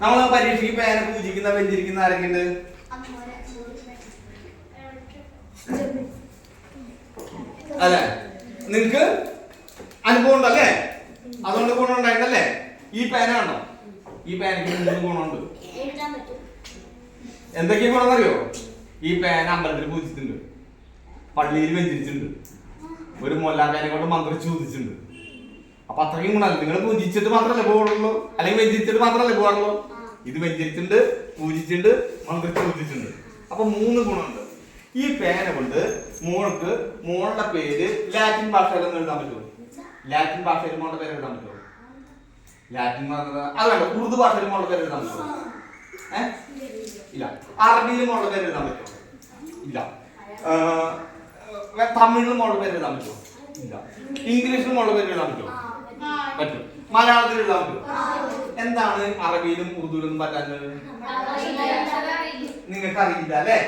നമ്മൾ പരീക്ഷയ്ക്ക് പേന പൂജിക്കുന്ന വെഞ്ചിരിക്കുന്ന ആരൊക്കെയുണ്ട് അല്ലെ? നിങ്ങക്ക് അനുഭവം ഉണ്ടല്ലേ അതുകൊണ്ട് ഗുണം ഉണ്ടായിട്ടല്ലേ? ഈ പേന ആണോ ഈ പേനയ്ക്ക് മൂന്ന് ഗുണമുണ്ട്? എന്തൊക്കെ ഗുണം അറിയോ? ഈ പേന അമ്പലത്തിൽ പൂജിച്ചിട്ടുണ്ട്. പള്ളിയിൽ വെഞ്ചിരിച്ചിട്ടുണ്ട്. ഒരു മൊല്ലാക്കാരെ കൊണ്ട് മന്ത്രി പൂജിച്ചിട്ടുണ്ട് അപ്പൊ അത്രയും ഗുണമല്ല നിങ്ങൾ പൂജിച്ചിട്ട് മാത്രമല്ലേ പോകുള്ളൂ അല്ലെങ്കിൽ വെഞ്ചരിച്ചിട്ട് മാത്രമല്ലേ പോകാറുള്ളൂ ഇത് വെഞ്ചരിച്ചിട്ടുണ്ട് പൂജിച്ചിട്ടുണ്ട് മന്ത്രിച്ച് പൂജിച്ചിട്ടുണ്ട്. അപ്പൊ മൂന്ന് ഗുണമുണ്ട്. ഈ പേന കൊണ്ട് മോൾക്ക് മോളുടെ പേര് ലാറ്റിൻ ഭാഷയിൽ ഒന്ന് എഴുതാൻ പറ്റുമോ? ലാറ്റിൻ ഭാഷയിൽ മോളുടെ പേര് എഴുതാൻ പറ്റുമോ? ലാറ്റിൻ അതല്ല അത് വേണ്ട ഉറുദു ഭാഷയിൽ മോളുടെ പേര് എഴുതാൻ പറ്റുമോ? ഏഹ് ഇല്ല. അറബിയിൽ മോളുടെ പേര് എഴുതാൻ പറ്റുമോ? ഇല്ല. തമിഴിലും തമിഴിൽ മോളുടെ പേര് എഴുതാൻ പറ്റുമോ? ഇല്ല. ഇംഗ്ലീഷിൽ മോളുടെ പേര് എഴുതാൻ പറ്റുമോ? പറ്റും. പറ്റുമോ എന്താണ് അറബിയിലും ഉറുദുവിലും പറ്റാത്തത് നിങ്ങൾക്ക് അറിയില്ല അല്ലേ?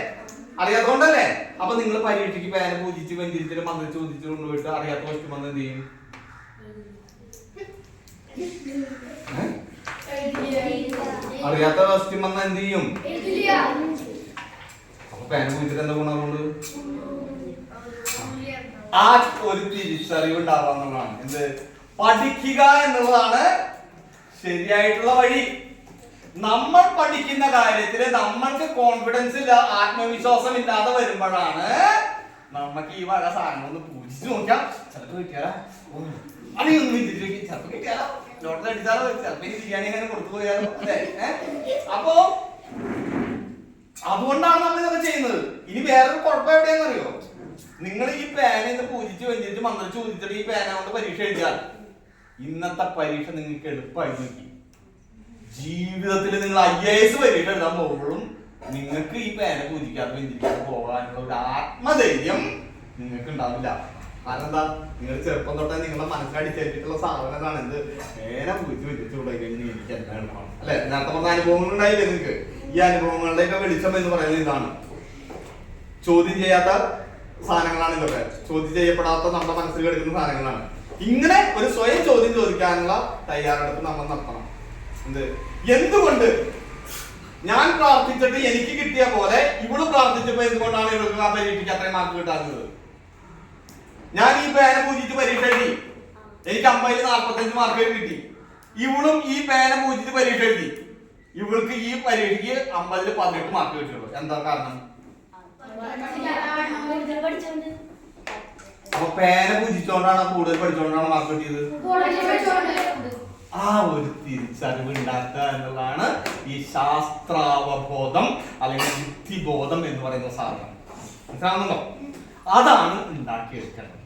അറിയാത്തോണ്ടല്ലേ? അപ്പൊ നിങ്ങൾ പരീക്ഷയ്ക്ക് പേന പൂജിച്ച് വെഞ്ചരിച്ചിട്ട് മന്ത്രിച്ച് ചോദിച്ചു കൊണ്ടുപോയിട്ട് അറിയാത്ത ക്വസ്റ്റ്യൻ വന്ന് എന്ത് ചെയ്യും? അറിയാത്ത ക്വസ്റ്റ്യൻ വന്ന എന്ത് ചെയ്യും? അപ്പൊ പേന പൂജിച്ചിട്ട് എന്താ ഗുണം കൊണ്ട് ആ ഒരു തിരിച്ചറിവ് ഉണ്ടാവാന്നുള്ളതാണ്. എന്ത്? പഠിക്കുക എന്നുള്ളതാണ് ശരിയായിട്ടുള്ള വഴി. നമ്മൾ പഠിക്കുന്ന കാര്യത്തിൽ നമ്മൾക്ക് കോൺഫിഡൻസ് ഇല്ല ആത്മവിശ്വാസം ഇല്ലാതെ വരുമ്പോഴാണ് നമുക്ക് ഈ വക സാധനം ഒന്ന് പൂജിച്ച് നോക്കാം ചിലപ്പോ കിട്ടിയാലോ? അല്ലെങ്കിൽ ഒന്ന് ചിലപ്പോൾ കിട്ടിയാലോ? ലോട്ടറി അടിച്ചാലോ? ചിലപ്പോ ഇനി ബിരിയാണി അങ്ങനെ കൊടുത്തു പോയാലോ? അല്ലേ? അപ്പോ അതുകൊണ്ടാണ് നമ്മൾ ഇതൊക്കെ ചെയ്യുന്നത്. ഇനി വേറൊരു കുഴപ്പം എവിടെയാണെന്നറിയോ? നിങ്ങൾ ഈ പേന ഇന്ന് പൂജിച്ച് വെഞ്ചിട്ട് മന്ത്രിച്ച് പൂജിച്ചിട്ട് ഈ പേന കൊണ്ട് പരീക്ഷ എഴുതിയാൽ ഇന്നത്തെ പരീക്ഷ നിങ്ങൾക്ക് എളുപ്പമായി നോക്കി. ജീവിതത്തിൽ നിങ്ങൾ ഐ എ എസ് പരീക്ഷ എഴുതാൻ പോകുമ്പോഴും നിങ്ങൾക്ക് ഈ പേന പൂജിക്കാതെ വെഞ്ചിക്കാതെ പോകാനുള്ള ഒരു ആത്മധൈര്യം നിങ്ങൾക്ക് ഉണ്ടാവില്ല. കാരണം എന്താ? നിങ്ങൾ ചെറുപ്പം തൊട്ടേ നിങ്ങളുടെ മനസ്സിലടിച്ചേറ്റിട്ടുള്ള സാധനമാണ് എന്ത്? പേന പൂജിച്ച് വെച്ചിട്ട് കഴിഞ്ഞാൽ കഴിഞ്ഞ് എനിക്ക് എന്താ എളുപ്പമാണ് അല്ലെ? നേരത്തെ പറഞ്ഞ അനുഭവങ്ങൾ ഉണ്ടായില്ലേ നിങ്ങൾക്ക് ഈ അനുഭവങ്ങളുടെയൊക്കെ വെളിച്ചം എന്ന് പറയുന്നത് ഇതാണ്. ചോദ്യം ചെയ്യാത്ത സാധനങ്ങളാണ് ഇതൊക്കെ. ചോദ്യം ചെയ്യപ്പെടാത്ത നമ്മുടെ മനസ്സിൽ കിടക്കുന്ന സാധനങ്ങളാണ്. ഇങ്ങനെ ഒരു സ്വയം ചോദ്യം ചോദിക്കാനുള്ള തയ്യാറെടുപ്പ് നമ്മൾ നടത്തണം. എന്ത്? എന്തുകൊണ്ട്? ഞാൻ പ്രാർത്ഥിച്ചിട്ട് എനിക്ക് കിട്ടിയ പോലെ ഇവൾ പ്രാർത്ഥിച്ചപ്പോ എന്തുകൊണ്ടാണ് ഇവൾക്ക് ആ പരീക്ഷയ്ക്ക് അത്രയും മാർക്ക് കിട്ടാത്തത് ഞാൻ ഈ പേന പൂജിച്ച് പരീക്ഷ എഴുതി. എനിക്ക് അമ്പതിൽ നാൽപ്പത്തഞ്ച് മാർക്ക് കിട്ടി. ഇവളും ഈ പേന പൂജിച്ച് പരീക്ഷ എഴുതി. ഇവൾക്ക് ഈ പരീക്ഷയ്ക്ക് അമ്പതിൽ പതിനെട്ട് മാർക്ക് കിട്ടിയുള്ളൂ എന്താ കാരണം? പേന പൂജിച്ചോണ്ടാണോ കൂടുതൽ പഠിച്ചോണ്ടാണോ മാർക്ക് കിട്ടിയത് ആ ഒരു തിരിച്ചറിവ് ഉണ്ടാക്കുക എന്നുള്ളതാണ് ഈ ശാസ്ത്രാവബോധം അല്ലെങ്കിൽ ബുദ്ധിബോധം എന്ന് പറയുന്ന സാധനം. മനസ്സിലാവുന്നുണ്ടോ? അതാണ് ഉണ്ടാക്കിയെടുക്കേണ്ടത്.